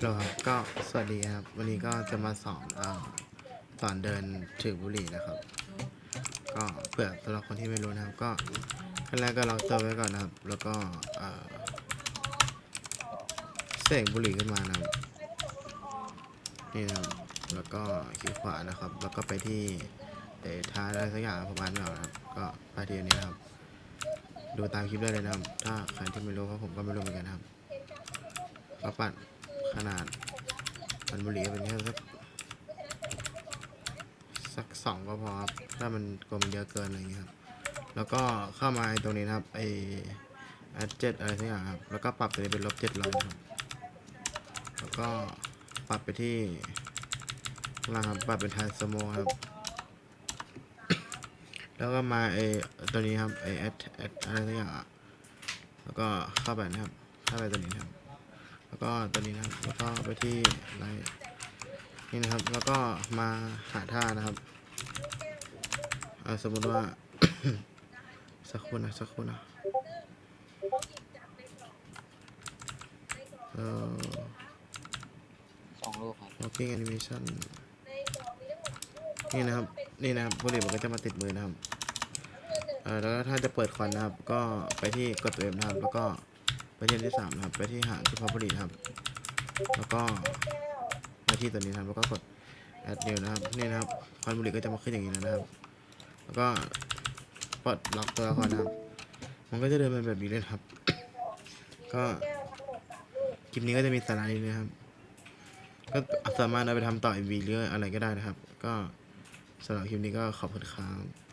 ฮัลโหลครับก็สวัสดีครับ วันนี้ก็จะมาสอนอสอนเดินถือบุหรี่นะครับ ก็เผื่อสำหรับคนที่ไม่รู้นะครับ ก็ขั้นแรกก็ล็อกตัวไว้ก่อนนะครับ แล้วก็เสกบุหรี่ขึ้นมานะครับนี่นะครับแล้วก็ขีดขวานะครับ แล้วก็ไปที่เอท้าอะไรสักอย่างประมาณนี้นะครับ ก็ไปที่อันนี้นะครับ ดูตามคลิปได้เลยนะครับ ถ้าใครที่ไม่รู้เพราะผมก็ไม่รู้เหมือนกันนะครับก็ปัด ขนาดปันบุหรี่เป็นแค่สักสักสองก็พอครับถ้ามันกลมเยอะเกินอะไรอย่างเงี้ยครับ แล้วก็เข้ามาตรงนี้นะครับไอแอดเจ็ดอะไรสักอย่างครับ แล้วก็ปรับตัวนี้เป็นลบเจ็ดร้อยครับ แล้วก็ปรับไปที่ข้างล่างครับปรับเป็นไทสโมครับ แล้วก็มาไอตัวนี้ครับไอแอดแอดอะไรสักอย่างอะแล้วก็เข้าไปนะครับ เข้าไปตัวนี้ครับ แล้วก็ตัวนี้นะครับแล้วก็ไปที่ไลน์นี่นะครับ แล้วก็มาหาท่านะครับอ่าสมมติว่า สักครู่นะสักครู่นะเอ่อ สองลูกครับ walking animation นี่นะครับ นี่นะครับบุหรี่มันก็จะมาติดมือนะครับเอ่อแล้วก็ถ้าจะเปิดควันนะครับ ก็ไปที่กดตัวเอฟนะครับ แล้วก็ไปที่อันที่สามนะครับ ไปที่หางที่พอบุหรี่นะครับ แล้วก็มาที่ตัวนี้ครับ แล้วก็กด add new นะครับ นี่นะครับควันบุหรี่ก็จะมาขึ้นอย่างนี้นะครับ แล้วก็ปลดล็อกตัวก่อนนะครับ มันก็จะเดินเป็นแบบนี้เลยครับ ก็คลิปนี้ก็จะมีสาระนี้นะครับ ก็สามารถเอาไปทำต่อ MV หรืออะไรก็ได้นะครับ ก็สำหรับคลิปนี้ก็ขอบคุณครับ